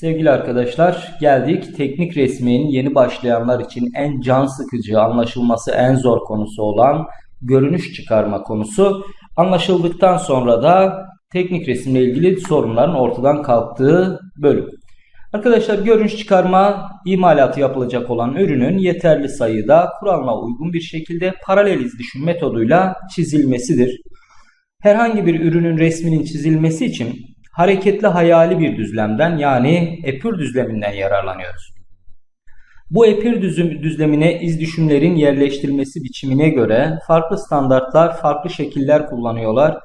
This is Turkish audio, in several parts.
Sevgili arkadaşlar geldik teknik resmin yeni başlayanlar için en can sıkıcı, anlaşılması en zor konusu olan görünüş çıkarma konusu. Anlaşıldıktan sonra da teknik resimle ilgili sorunların ortadan kalktığı bölüm. Arkadaşlar görünüş çıkarma imalatı yapılacak olan ürünün yeterli sayıda kuralına uygun bir şekilde paralel iz metoduyla çizilmesidir. Herhangi bir ürünün resminin çizilmesi için hareketli hayali bir düzlemden yani epür düzleminden yararlanıyoruz. Bu epir düzlemine iz düşümlerin yerleştirilmesi biçimine göre farklı standartlar, farklı şekiller kullanıyorlar.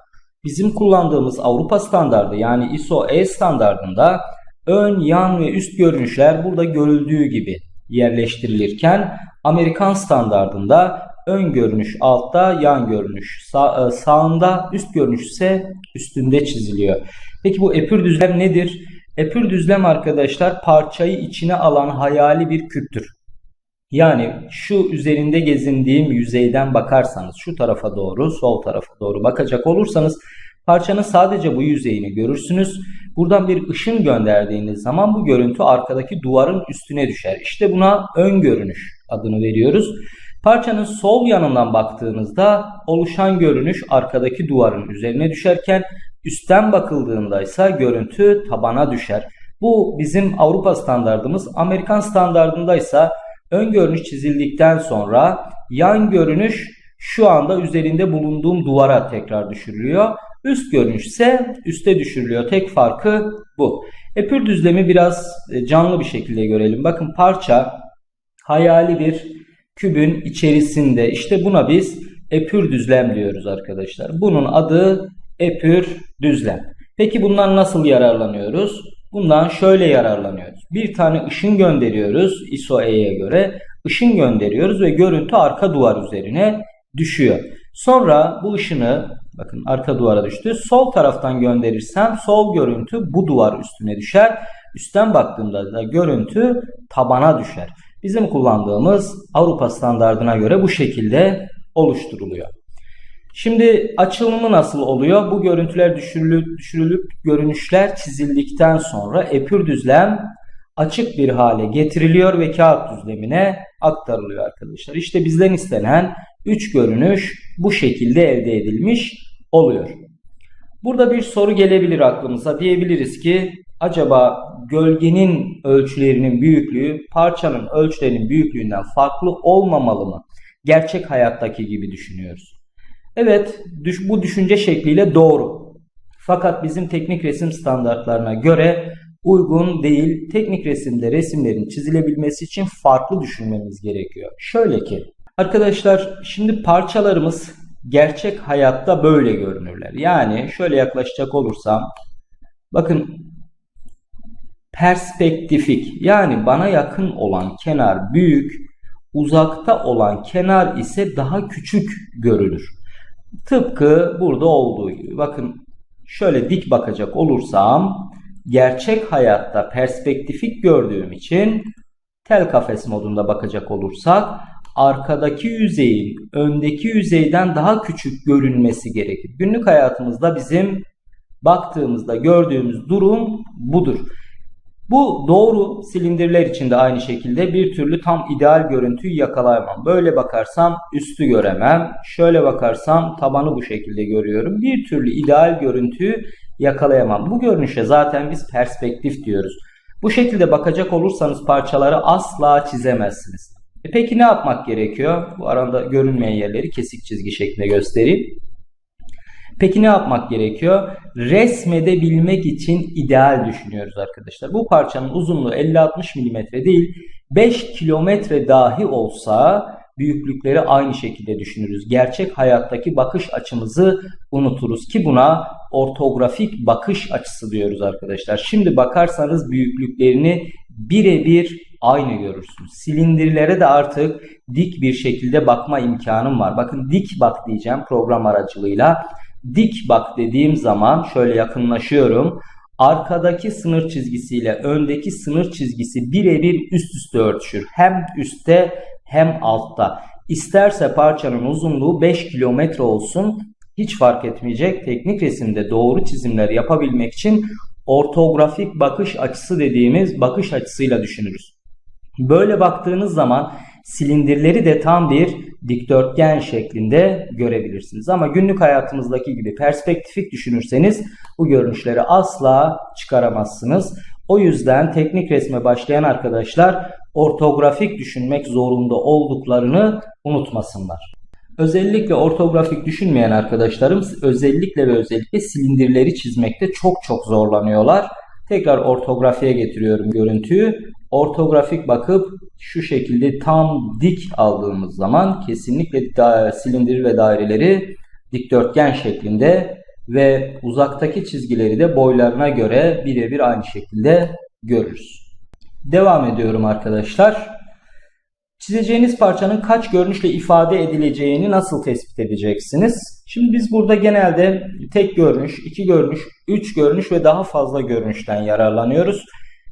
Bizim kullandığımız Avrupa standardı yani ISO E standardında ön, yan ve üst görünüşler burada görüldüğü gibi yerleştirilirken Amerikan standardında ön görünüş altta, yan görünüş sağ, e, sağında, üst görünüş ise üstünde çiziliyor. Peki bu epür düzlem nedir? Epür düzlem arkadaşlar parçayı içine alan hayali bir küptür. Yani şu üzerinde gezindiğim yüzeyden bakarsanız şu tarafa doğru, sol tarafa doğru bakacak olursanız parçanın sadece bu yüzeyini görürsünüz. Buradan bir ışın gönderdiğiniz zaman bu görüntü arkadaki duvarın üstüne düşer. İşte buna ön görünüş adını veriyoruz. Parçanın sol yanından baktığınızda oluşan görünüş arkadaki duvarın üzerine düşerken üstten bakıldığında ise görüntü tabana düşer. Bu bizim Avrupa standardımız. Amerikan standardında ise ön görünüş çizildikten sonra yan görünüş şu anda üzerinde bulunduğum duvara tekrar düşürülüyor. Üst görünüş ise üste düşürülüyor. Tek farkı bu. Epür düzlemi biraz e, canlı bir şekilde görelim. Bakın parça hayali bir kübün içerisinde işte buna biz epür düzlem diyoruz arkadaşlar. Bunun adı epür düzlem. Peki bundan nasıl yararlanıyoruz? Bundan şöyle yararlanıyoruz. Bir tane ışın gönderiyoruz ISO-E'ye göre. ışın gönderiyoruz ve görüntü arka duvar üzerine düşüyor. Sonra bu ışını bakın arka duvara düştü. Sol taraftan gönderirsem sol görüntü bu duvar üstüne düşer. Üstten baktığımda da görüntü tabana düşer. Bizim kullandığımız Avrupa standardına göre bu şekilde oluşturuluyor. Şimdi açılımı nasıl oluyor? Bu görüntüler düşürülüp, düşürülüp görünüşler çizildikten sonra epür düzlem açık bir hale getiriliyor ve kağıt düzlemine aktarılıyor arkadaşlar. İşte bizden istenen 3 görünüş bu şekilde elde edilmiş oluyor. Burada bir soru gelebilir aklımıza. Diyebiliriz ki acaba gölgenin ölçülerinin büyüklüğü parçanın ölçülerinin büyüklüğünden farklı olmamalı mı? Gerçek hayattaki gibi düşünüyoruz. Evet bu düşünce şekliyle doğru. Fakat bizim teknik resim standartlarına göre uygun değil. Teknik resimde resimlerin çizilebilmesi için farklı düşünmemiz gerekiyor. Şöyle ki arkadaşlar şimdi parçalarımız gerçek hayatta böyle görünürler. Yani şöyle yaklaşacak olursam bakın perspektifik yani bana yakın olan kenar büyük, uzakta olan kenar ise daha küçük görülür. Tıpkı burada olduğu gibi. Bakın şöyle dik bakacak olursam gerçek hayatta perspektifik gördüğüm için tel kafes modunda bakacak olursak arkadaki yüzeyin öndeki yüzeyden daha küçük görünmesi gerekir. Günlük hayatımızda bizim baktığımızda gördüğümüz durum budur. Bu doğru silindirler için de aynı şekilde bir türlü tam ideal görüntüyü yakalayamam. Böyle bakarsam üstü göremem. Şöyle bakarsam tabanı bu şekilde görüyorum. Bir türlü ideal görüntüyü yakalayamam. Bu görünüşe zaten biz perspektif diyoruz. Bu şekilde bakacak olursanız parçaları asla çizemezsiniz. E peki ne yapmak gerekiyor? Bu arada görünmeyen yerleri kesik çizgi şeklinde göstereyim. Peki ne yapmak gerekiyor? Resmedebilmek için ideal düşünüyoruz arkadaşlar. Bu parçanın uzunluğu 50-60 mm değil 5 kilometre dahi olsa büyüklükleri aynı şekilde düşünürüz. Gerçek hayattaki bakış açımızı unuturuz ki buna ortografik bakış açısı diyoruz arkadaşlar. Şimdi bakarsanız büyüklüklerini birebir aynı görürsünüz. Silindirlere de artık dik bir şekilde bakma imkanım var. Bakın dik bak diyeceğim program aracılığıyla dik bak dediğim zaman şöyle yakınlaşıyorum. Arkadaki sınır çizgisiyle öndeki sınır çizgisi birebir üst üste örtüşür. Hem üstte hem altta. İsterse parçanın uzunluğu 5 kilometre olsun hiç fark etmeyecek. Teknik resimde doğru çizimler yapabilmek için ortografik bakış açısı dediğimiz bakış açısıyla düşünürüz. Böyle baktığınız zaman silindirleri de tam bir dikdörtgen şeklinde görebilirsiniz. Ama günlük hayatımızdaki gibi perspektifik düşünürseniz bu görünüşleri asla çıkaramazsınız. O yüzden teknik resme başlayan arkadaşlar ortografik düşünmek zorunda olduklarını unutmasınlar. Özellikle ortografik düşünmeyen arkadaşlarım özellikle ve özellikle silindirleri çizmekte çok çok zorlanıyorlar. Tekrar ortografiye getiriyorum görüntüyü. Ortografik bakıp şu şekilde tam dik aldığımız zaman kesinlikle silindir ve daireleri dikdörtgen şeklinde ve uzaktaki çizgileri de boylarına göre birebir aynı şekilde görürüz. Devam ediyorum arkadaşlar. Çizeceğiniz parçanın kaç görünüşle ifade edileceğini nasıl tespit edeceksiniz? Şimdi biz burada genelde tek görünüş, iki görünüş, üç görünüş ve daha fazla görünüşten yararlanıyoruz.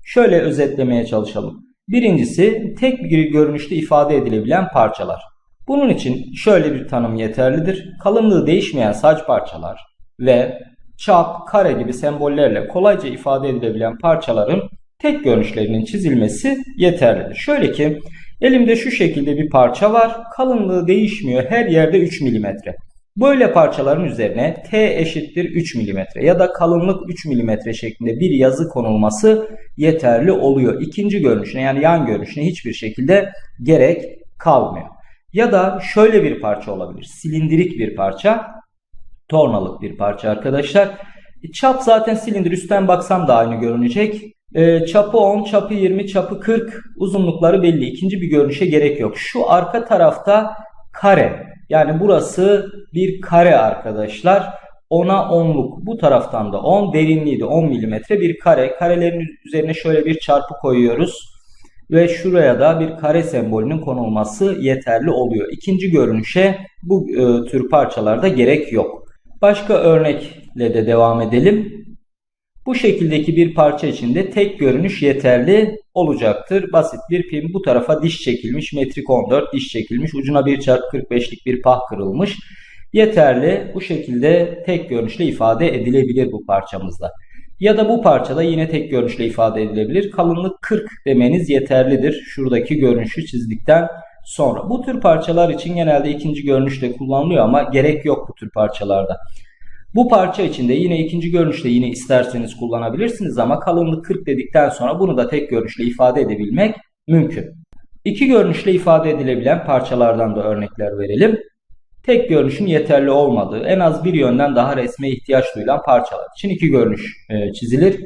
Şöyle özetlemeye çalışalım. Birincisi tek bir görünüşte ifade edilebilen parçalar. Bunun için şöyle bir tanım yeterlidir. Kalınlığı değişmeyen saç parçalar ve çap, kare gibi sembollerle kolayca ifade edilebilen parçaların tek görünüşlerinin çizilmesi yeterlidir. Şöyle ki Elimde şu şekilde bir parça var. Kalınlığı değişmiyor. Her yerde 3 mm. Böyle parçaların üzerine T eşittir 3 mm ya da kalınlık 3 mm şeklinde bir yazı konulması yeterli oluyor. İkinci görünüşüne yani yan görünüşüne hiçbir şekilde gerek kalmıyor. Ya da şöyle bir parça olabilir. Silindirik bir parça. Tornalık bir parça arkadaşlar. E, çap zaten silindir üstten baksam da aynı görünecek. E, çapı 10, çapı 20, çapı 40 uzunlukları belli. İkinci bir görünüşe gerek yok. Şu arka tarafta kare. Yani burası bir kare arkadaşlar. 10'a 10'luk. Bu taraftan da 10. Derinliği de 10 mm bir kare. Karelerin üzerine şöyle bir çarpı koyuyoruz. Ve şuraya da bir kare sembolünün konulması yeterli oluyor. İkinci görünüşe bu e, tür parçalarda gerek yok. Başka örnekle de devam edelim. Bu şekildeki bir parça içinde tek görünüş yeterli olacaktır. Basit bir pim. Bu tarafa diş çekilmiş. Metrik 14 diş çekilmiş. Ucuna 1 çarpı 45'lik bir pah kırılmış. Yeterli. Bu şekilde tek görünüşle ifade edilebilir bu parçamızda. Ya da bu parçada yine tek görünüşle ifade edilebilir. Kalınlık 40 demeniz yeterlidir. Şuradaki görünüşü çizdikten sonra. Bu tür parçalar için genelde ikinci görünüşle kullanılıyor ama gerek yok bu tür parçalarda. Bu parça içinde yine ikinci görünüşte yine isterseniz kullanabilirsiniz ama kalınlık 40 dedikten sonra bunu da tek görünüşle ifade edebilmek mümkün. İki görünüşle ifade edilebilen parçalardan da örnekler verelim. Tek görünüşün yeterli olmadığı, en az bir yönden daha resme ihtiyaç duyulan parçalar için iki görünüş e, çizilir.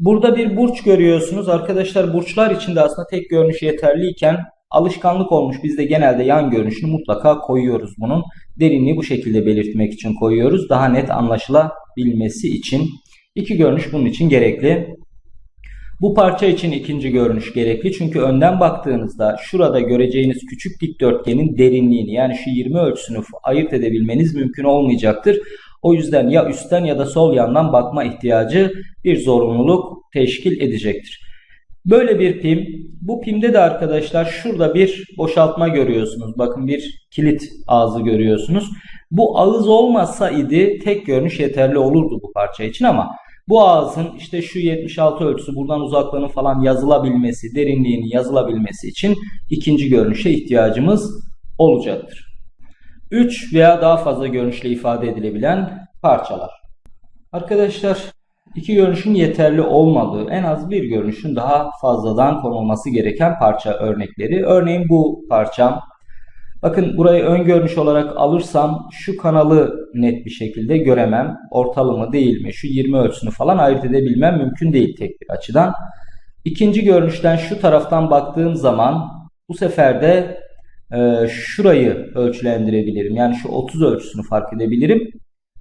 Burada bir burç görüyorsunuz. Arkadaşlar burçlar için de aslında tek görünüş yeterliyken Alışkanlık olmuş biz de genelde yan görünüşünü mutlaka koyuyoruz bunun. Derinliği bu şekilde belirtmek için koyuyoruz. Daha net anlaşılabilmesi için. iki görünüş bunun için gerekli. Bu parça için ikinci görünüş gerekli. Çünkü önden baktığınızda şurada göreceğiniz küçük dikdörtgenin derinliğini yani şu 20 ölçüsünü ayırt edebilmeniz mümkün olmayacaktır. O yüzden ya üstten ya da sol yandan bakma ihtiyacı bir zorunluluk teşkil edecektir. Böyle bir pim. Bu pimde de arkadaşlar şurada bir boşaltma görüyorsunuz. Bakın bir kilit ağzı görüyorsunuz. Bu ağız olmasa idi tek görünüş yeterli olurdu bu parça için ama bu ağzın işte şu 76 ölçüsü buradan uzaklığının falan yazılabilmesi, derinliğinin yazılabilmesi için ikinci görünüşe ihtiyacımız olacaktır. 3 veya daha fazla görünüşle ifade edilebilen parçalar. Arkadaşlar iki görünüşün yeterli olmadığı, en az bir görünüşün daha fazladan konulması gereken parça örnekleri. Örneğin bu parçam. Bakın burayı ön görünüş olarak alırsam şu kanalı net bir şekilde göremem. Ortalı mı değil mi? Şu 20 ölçüsünü falan ayırt edebilmem mümkün değil tek bir açıdan. İkinci görünüşten şu taraftan baktığım zaman bu sefer de e, şurayı ölçülendirebilirim. Yani şu 30 ölçüsünü fark edebilirim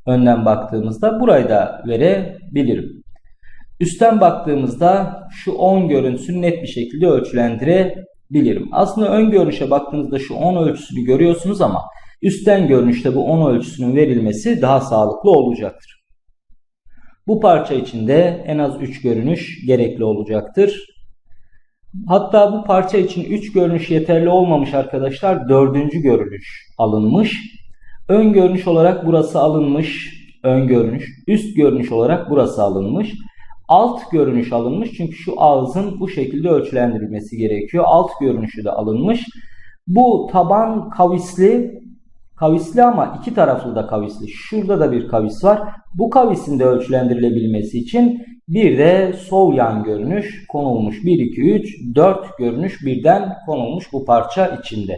önden baktığımızda burayı da verebilirim. Üstten baktığımızda şu 10 görüntüsünü net bir şekilde ölçülendirebilirim. Aslında ön görünüşe baktığınızda şu 10 ölçüsünü görüyorsunuz ama üstten görünüşte bu 10 ölçüsünün verilmesi daha sağlıklı olacaktır. Bu parça içinde en az 3 görünüş gerekli olacaktır. Hatta bu parça için 3 görünüş yeterli olmamış arkadaşlar 4. görünüş alınmış. Ön görünüş olarak burası alınmış. Ön görünüş. Üst görünüş olarak burası alınmış. alt görünüş alınmış. Çünkü şu ağzın bu şekilde ölçülendirilmesi gerekiyor. Alt görünüşü de alınmış. Bu taban kavisli kavisli ama iki taraflı da kavisli. Şurada da bir kavis var. Bu kavisin de ölçülendirilebilmesi için bir de sol yan görünüş konulmuş. 1, 2, 3, 4 görünüş birden konulmuş bu parça içinde.